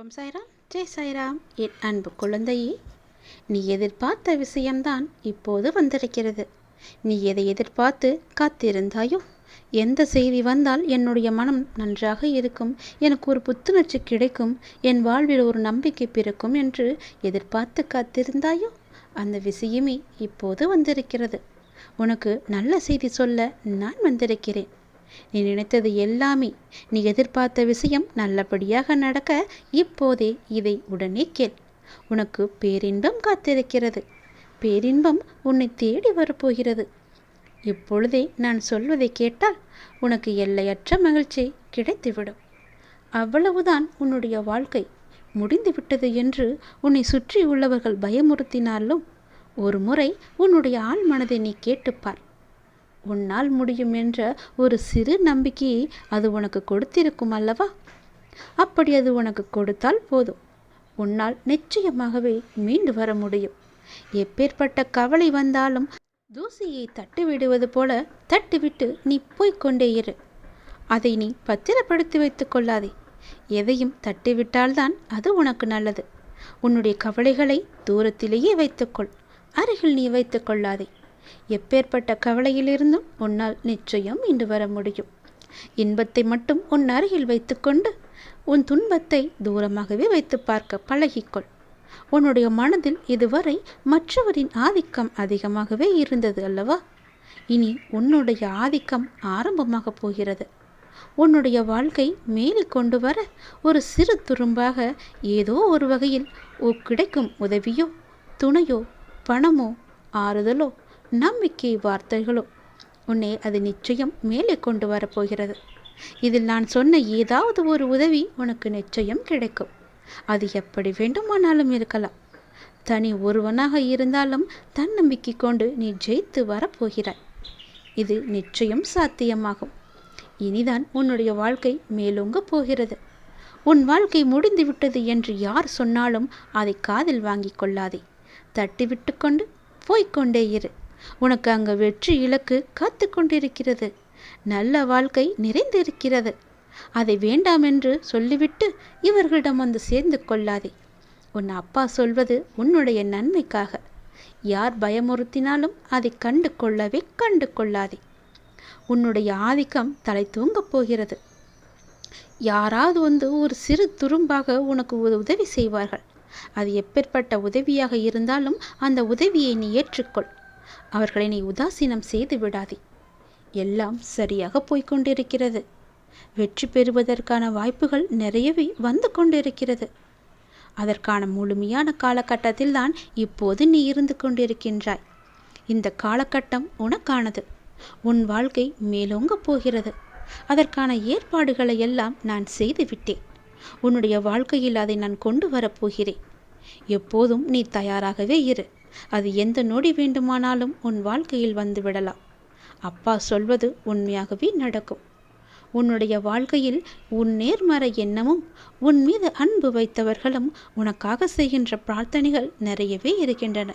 ஓம் சாய்ராம். ஜெய் சாய்ராம். என் அன்பு குழந்தையே நீ எதிர்பார்த்த விஷயம்தான் இப்போது வந்திருக்கிறது. நீ எதை எதிர்பார்த்து காத்திருந்தாயோ எந்த செய்தி வந்தால் என்னுடைய மனம் நன்றாக இருக்கும் எனக்கு ஒரு புத்துணர்ச்சி கிடைக்கும் என் வாழ்வில் ஒரு நம்பிக்கை பிறக்கும் என்று எதிர்பார்த்து காத்திருந்தாயோ அந்த விஷயமே இப்போது வந்திருக்கிறது. உனக்கு நல்ல செய்தி சொல்ல நான் வந்திருக்கிறேன். நீ நினைத்தது எல்லாமே. நீ எதிர்பார்த்த விஷயம் நல்லபடியாக நடக்க இப்போதே இதை உடனே கேள். உனக்கு பேரின்பம் காத்திருக்கிறது. பேரின்பம் உன்னை தேடி வரப்போகிறது. இப்பொழுதே நான் சொல்வதை கேட்டால் உனக்கு எல்லையற்ற மகிழ்ச்சி கிடைத்துவிடும். அவ்வளவுதான் உன்னுடைய வாழ்க்கை. முடிந்துவிட்டது என்று உன்னை சுற்றி உள்ளவர்கள் பயமுறுத்தினாலும் ஒரு முறை உன்னுடைய ஆள் மனதை நீ கேட்டுப்பார். உன்னால் முடியும் என்ற ஒரு சிறு நம்பிக்கையை அது உனக்கு கொடுத்திருக்கும் அல்லவா? அப்படி அது உனக்கு கொடுத்தால் போதும். உன்னால் நிச்சயமாகவே மீண்டு வர முடியும். எப்பேற்பட்ட கவலை வந்தாலும் தூசியை தட்டி விடுவது போல தட்டிவிட்டு நீ போய்கொண்டே இரு. அதை நீ பத்திரப்படுத்தி வைத்துக் கொள்ளாதே. எதையும் தட்டிவிட்டால்தான் அது உனக்கு நல்லது. உன்னுடைய கவலைகளை தூரத்திலேயே வைத்துக்கொள் அருகில் நீ வைத்துக் கொள்ளாதே. எப்பேற்பட்ட கவலையிலிருந்தும் உன்னால் நிச்சயம் இன்று வர முடியும். இன்பத்தை மட்டும் உன் அருகில் வைத்துக்கொண்டு உன் துன்பத்தை தூரமாகவே வைத்து பார்க்க பழகிக்கொள். உன்னுடைய மனதில் இதுவரை மற்றவரின் ஆதிக்கம் அதிகமாகவே இருந்தது அல்லவா? இனி உன்னுடைய ஆதிக்கம் ஆரம்பமாக போகிறது. உன்னுடைய வாழ்க்கை மேலே கொண்டு வர ஒரு சிறு துரும்பாக ஏதோ ஒரு வகையில் கிடைக்கும் உதவியோ துணையோ பணமோ ஆறுதலோ நம்பிக்கை வார்த்தைகளும் உன்னை அது நிச்சயம் மேலே கொண்டு வரப்போகிறது. இதில் நான் சொன்ன ஏதாவது ஒரு உதவி உனக்கு நிச்சயம் கிடைக்கும். அது எப்படி வேண்டுமானாலும் இருக்கலாம். தனி ஒருவனாக இருந்தாலும் தன்னம்பிக்கை கொண்டு நீ ஜெயித்து வரப்போகிறாய். இது நிச்சயம் சாத்தியமாகும். இனிதான் உன்னுடைய வாழ்க்கை மேலோங்க போகிறது. உன் வாழ்க்கை முடிந்துவிட்டது என்று யார் சொன்னாலும் அதை காதில் வாங்கிக் கொள்ளாதே. தட்டிவிட்டு கொண்டு போய்க்கொண்டே இரு. உனக்கு அங்கு வெற்றி இலக்கு காத்து கொண்டிருக்கிறது. நல்ல வாழ்க்கை நிறைந்திருக்கிறது. அதை வேண்டாம் என்று சொல்லிவிட்டு இவர்களிடம் வந்து சேர்ந்து கொள்ளாதே. உன் அப்பா சொல்வது உன்னுடைய நன்மைக்காக. யார் பயமுறுத்தினாலும் அதை கண்டு கொள்ளவே கண்டு கொள்ளாதே உன்னுடைய ஆதிக்கம் தலை தூங்கப் போகிறது. யாராவது வந்து ஒரு சிறு துரும்பாக உனக்கு உதவி செய்வார்கள். அது எப்பேற்பட்ட உதவியாக இருந்தாலும் அந்த உதவியை நீ ஏற்றுக்கொள். அவர்களை நீ உதாசீனம் செய்து விடாதே. எல்லாம் சரியாக போய்கொண்டிருக்கிறது வெற்றி பெறுவதற்கான வாய்ப்புகள் நிறையவே வந்து கொண்டிருக்கிறது. அதற்கான முழுமையான காலகட்டத்தில் தான் இப்போது நீ இருந்து கொண்டிருக்கின்றாய். இந்த காலகட்டம் உனக்கானது. உன் வாழ்க்கை மேலோங்க போகிறது. அதற்கான ஏற்பாடுகளை எல்லாம் நான் செய்துவிட்டேன் உன்னுடைய வாழ்க்கையில் அதை நான் கொண்டு வரப்போகிறேன் எப்போதும் நீ தயாராகவே இரு. அது எந்த நொடி வேண்டுமானாலும் உன் வாழ்க்கையில் வந்து விடலாம். அப்பா சொல்வது உண்மையாகவே நடக்கும். உன்னுடைய வாழ்க்கையில் உன் நேர்மறை எண்ணமும் உன் மீது அன்பு வைத்தவர்களும் உனக்காக செய்கின்ற பிரார்த்தனைகள் நிறையவே இருக்கின்றன.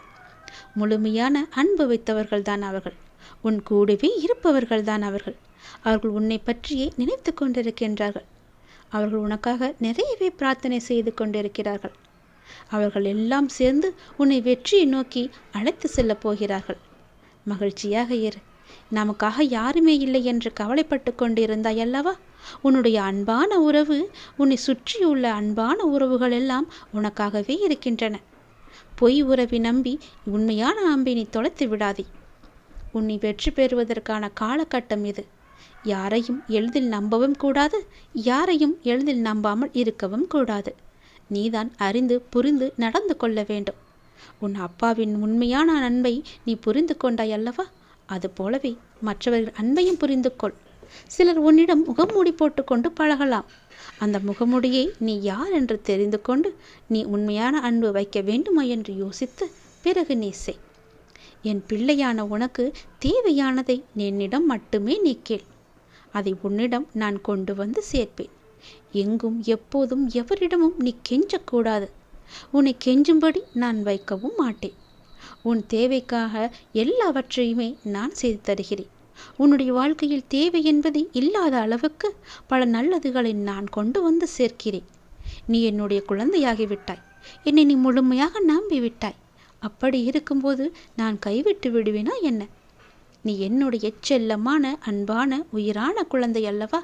முழுமையான அன்பு வைத்தவர்கள் தான் அவர்கள். உன் கூடவே இருப்பவர்கள் தான் அவர்கள். அவர்கள் உன்னை பற்றியே நினைத்து கொண்டிருக்கின்றார்கள். அவர்கள் உனக்காக நிறையவே பிரார்த்தனை செய்து கொண்டிருக்கிறார்கள். அவர்கள் எல்லாம் சேர்ந்து உன்னை வெற்றியை நோக்கி அழைத்து செல்லப் போகிறார்கள். மகிழ்ச்சியாக இரு. நமக்காக யாருமே இல்லை என்று கவலைப்பட்டு கொண்டிருந்தாய் அல்லவா? உன்னுடைய அன்பான உறவு உன்னை சுற்றியுள்ள அன்பான உறவுகள் எல்லாம் உனக்காகவே இருக்கின்றன. பொய் உறவி நம்பி உண்மையான அம்பினை தொலைத்து விடாதே. உன்னை வெற்றி பெறுவதற்கான காலகட்டம் இது. யாரையும் எளிதில் நம்பவும் கூடாது யாரையும் எளிதில் நம்பாமல் இருக்கவும் கூடாது. நீதான் அறிந்து புரிந்து நடந்து கொள்ள வேண்டும். உன் அப்பாவின் உண்மையான அன்பை நீ புரிந்து கொண்டாய் அல்லவா? அது போலவே மற்றவர்கள் அன்பையும் புரிந்து கொள். சிலர் உன்னிடம் முகமூடி போட்டுக்கொண்டு பழகலாம். அந்த முகமுடியை நீ யார் என்று தெரிந்து கொண்டு நீ உண்மையான அன்பு வைக்க வேண்டுமா என்று யோசித்து பிறகு நீ செய். என் பிள்ளையான உனக்கு தேவையானதை என்னிடம் மட்டுமே நீ கேள். அதை உன்னிடம் நான் கொண்டு வந்து சேர்ப்பேன். எங்கும் எப்போதும் எவரிடமும் நீ கெஞ்சக்கூடாது. உன்னை கெஞ்சும்படி நான் வைக்கவும் மாட்டேன். உன் தேவைக்காக எல்லாவற்றையுமே நான் செய்து தருகிறேன். உன்னுடைய வாழ்க்கையில் தேவை என்பது இல்லாத அளவுக்கு பல நல்லதுகளை நான் கொண்டு வந்து சேர்க்கிறேன். நீ என்னுடைய குழந்தையாகிவிட்டாய் என்னை நீ முழுமையாக நம்பி விட்டாய். அப்படி இருக்கும்போது நான் கைவிட்டு விடுவேனா என்ன? நீ என்னுடைய செல்லமான அன்பான உயிரான குழந்தை அல்லவா?